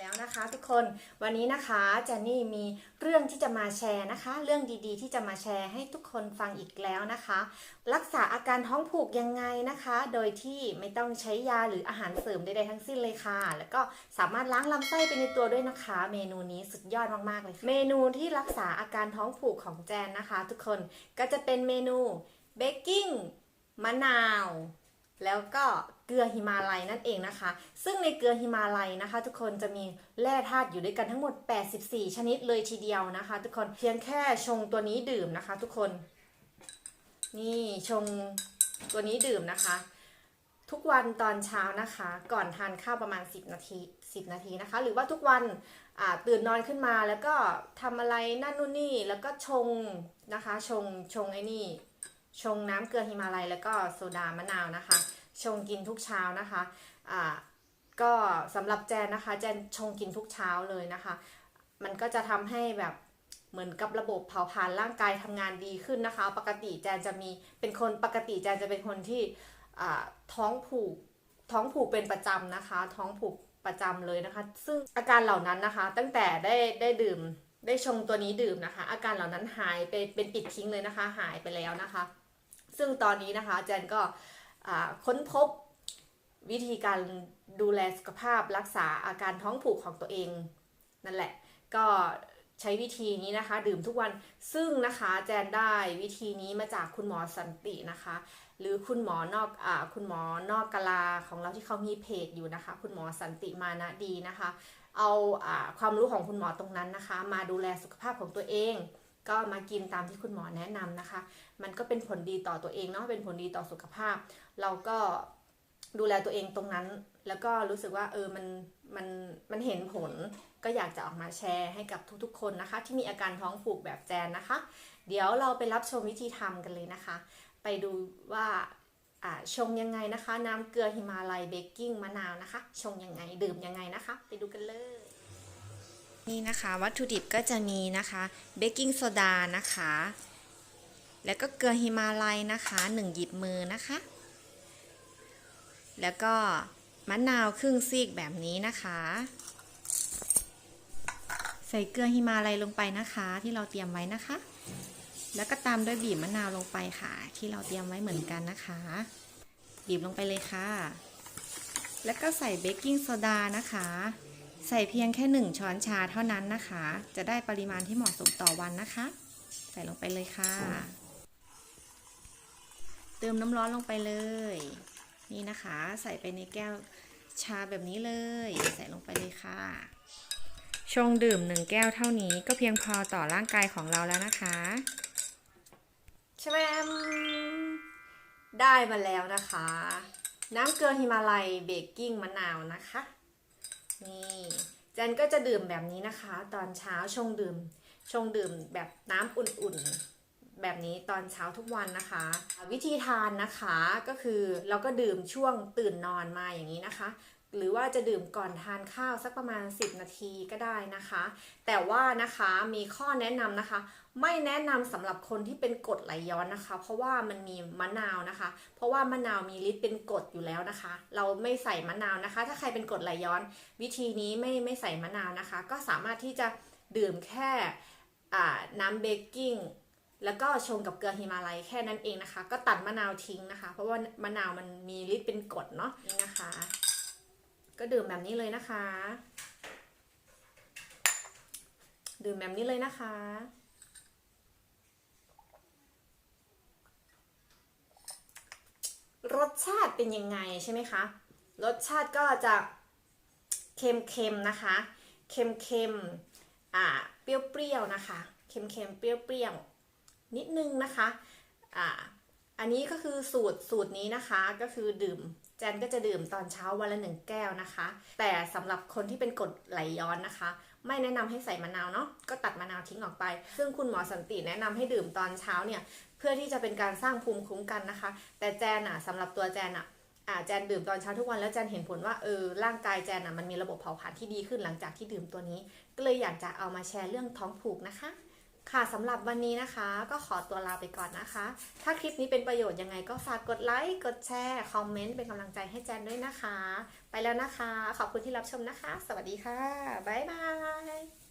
แล้วนะคะทุกคนวันนี้นะคะเจนนี่มีเรื่องที่จะมาแชร์นะคะ เรื่องดีๆ ที่จะมาแชร์ให้ทุกคนฟังอีกแล้วนะคะ รักษาอาการท้องผูกยังไงนะคะ โดยที่ไม่ต้องใช้ยาหรืออาหารเสริมใดๆทั้งสิ้นเลยค่ะ แล้วก็สามารถล้างลำไส้ไปในตัวด้วยนะคะ เมนูนี้สุดยอดมากๆเลยเมนูที่รักษาอาการท้องผูกของแจนนะคะ ทุกคนก็จะเป็นเมนูเบกกิ้งมะนาว แล้วก็เกลือหิมาลัยนั่นเองนะคะ ซึ่งในเกลือหิมาลัยนะคะ ทุกคนจะมีแร่ธาตุอยู่ด้วยกันทั้งหมด 84 ชนิดเลยทีเดียวนะคะ ทุกคนเพียงแค่ชงตัวนี้ดื่มนะคะ ทุกคน นี่ชงตัวนี้ดื่มนะคะ ทุกวันตอนเช้านะคะ ก่อนทานข้าวประมาณ 10 นาที 10 นาทีนะคะ หรือว่าทุกวันตื่นนอนขึ้นมาแล้วก็ทำอะไรนั่นนู่นนี่แล้วก็ชงนะคะ ชงชงไอ้นี่ ชงน้ำเกลือหิมาลัยแล้วก็โซดามะนาวนะคะ ชงกินทุกเช้านะคะอ่าก็สำหรับแจนนะคะ แจนชงกินทุกเช้าเลยนะคะ มันก็จะทำให้แบบเหมือนกับระบบเผาผลาญร่างกายทำงานดีขึ้นนะคะ ปกติแจนจะมีเป็นคนปกติแจนจะเป็นคนที่ท้องผูกท้องผูกเป็นประจำนะคะ ท้องผูกประจำเลยนะคะ ซึ่งอาการเหล่านั้นนะคะ ตั้งแต่ได้ได้ดื่มได้ชงตัวนี้ดื่มนะคะ อาการเหล่านั้นหายไปเป็นปิดทิ้งเลยนะคะ หายไปแล้วนะคะ ซึ่งตอนนี้นะคะแจนก็ค้นพบวิธีการดูแลสุขภาพรักษาอาการท้องผูกของตัวเองนั่นแหละ ก็ใช้วิธีนี้นะคะ ดื่มทุกวันซึ่งนะคะแจนได้วิธีนี้มาจากคุณหมอสันตินะคะ หรือคุณหมอนอกอคุณหมอนอกกลาของเราที่เขามีเพจอยู่นะคะ คุณหมอสันติมานะดีนะคะ เอาอ่าความรู้ของคุณหมอตรงนั้นนะคะ มาดูแลสุขภาพของตัวเอง ก็มากินตามที่คุณหมอแนะนำนะคะ มันก็เป็นผลดีต่อตัวเองเนาะเป็นผลดีต่อสุขภาพ เราก็ดูแลตัวเองตรงนั้น แล้วก็รู้สึกว่าเออมันมันมันเห็นผลก็อยากจะออกมาแชร์ให้กับทุกๆ คนนะคะ ที่มีอาการท้องผูกแบบแจนนะคะ เดี๋ยวเราไปรับชมวิธีทำกันเลยนะคะ ไปดูว่าอ่าชงยังไงนะคะ น้ำเกลือหิมาลัยเบกกิ้งมะนาวนะคะ ชงยังไงดื่มยังไงนะคะ ไปดูกันเลย นี่นะคะวัตถุดิบก็จะมีนะคะเบกกิ้งโซดานะคะ แล้วก็เกลือหิมาลัยนะคะ 1 หยิบมือนะคะ แล้วก็มะนาวครึ่งซีกแบบนี้นะคะ ใส่เกลือหิมาลัยลงไปนะคะที่เราเตรียมไว้นะคะ แล้วก็ตามด้วยบีบมะนาวลงไปค่ะ ที่เราเตรียมไว้เหมือนกันนะคะ บีบลงไปเลยค่ะ แล้วก็ใส่เบกกิ้งโซดานะคะ ใส่เพียงแค่ 1 ช้อนชาเท่านั้นนะคะ จะได้ปริมาณที่เหมาะสมต่อวันนะคะ ใส่ลงไปเลยค่ะ เติมน้ำร้อนลงไปเลย นี่นะคะ ใส่ไปในแก้วชาแบบนี้เลย ใส่ลงไปเลยค่ะ ชงดื่มหนึ่งแก้วเท่านี้ก็เพียงพอต่อร่างกายของเราแล้วนะคะชแวมได้มาแล้วนะคะ น้ำเกลือหิมาลัยเบกกิ้งมะนาวนะคะ นี่แจนก็จะดื่มแบบนี้นะคะ ตอนเช้าชงดื่ม ชงดื่มแบบน้ำอุ่นๆ แบบนี้ตอนเช้าทุกวันนะคะ วิธีทานนะคะก็คือเราก็ดื่มช่วงตื่นนอนมาอย่างนี้นะคะ หรือว่าจะดื่มก่อนทานข้าวสักประมาณ 10 นาทีก็ได้นะคะ แต่ว่านะคะมีข้อแนะนำนะคะ ไม่แนะนำสำหรับคนที่เป็นกรดไหลย้อนนะคะ เพราะว่ามันมีมะนาวนะคะ เพราะว่ามะนาวมีฤทธิ์เป็นกรดอยู่แล้วนะคะ เราไม่ใส่มะนาวนะคะ ถ้าใครเป็นกรดไหลย้อน วิธีนี้ไม่ไม่ใส่มะนาวนะคะ ก็สามารถที่จะดื่มแค่น้ำเบกกิ้ง แล้วก็ชงกับเกลือฮิมาลัยแค่นั้นเองนะคะ ก็ตัดมะนาวทิ้งนะคะ เพราะว่ามะนาวมันมีฤทธิ์เป็นกรดเนาะนี่นะคะ ก็ดื่มแบบนี้เลยนะคะ ดื่มแบบนี้เลยนะคะ รสชาติเป็นยังไงใช่ไหมคะ รสชาติก็จะเค็มๆนะคะ เค็มๆอ่าเปรี้ยวๆนะคะ เค็มๆเปรี้ยวๆ นิดนึงนะคะอ่าอันนี้ก็คือสูตรสูตรนี้นะคะก็คือดื่มแจนก็จะดื่มตอนเช้าวันละหนึ่งแก้วนะคะ แต่สำหรับคนที่เป็นกรดไหลย้อนนะคะ ไม่แนะนำให้ใส่มะนาวเนาะก็ตัดมะนาวทิ้งออกไป ซึ่งคุณหมอสันติแนะนำให้ดื่มตอนเช้าเนี่ยเพื่อที่จะเป็นการสร้างภูมิคุ้มกันนะคะ แต่แจนอะสำหรับตัวแจนอะอ่าแจนดื่มตอนเช้าทุกวันแล้วแจนเห็นผลว่าเออร่างกายแจนอะมันมีระบบเผาผลาญที่ดีขึ้นหลังจากที่ดื่มตัวนี้ ก็เลยอยากจะเอามาแชร์เรื่องท้องผูกนะคะ ค่ะสำหรับวันนี้นะคะ ก็ขอตัวลาไปก่อนนะคะ ถ้าคลิปนี้เป็นประโยชน์ยังไงก็ฝากกดไลค์กดแชร์คอมเมนต์เป็นกำลังใจให้แจนด้วยนะคะ ไปแล้วนะคะ ขอบคุณที่รับชมนะคะ สวัสดีค่ะบ๊ายบาย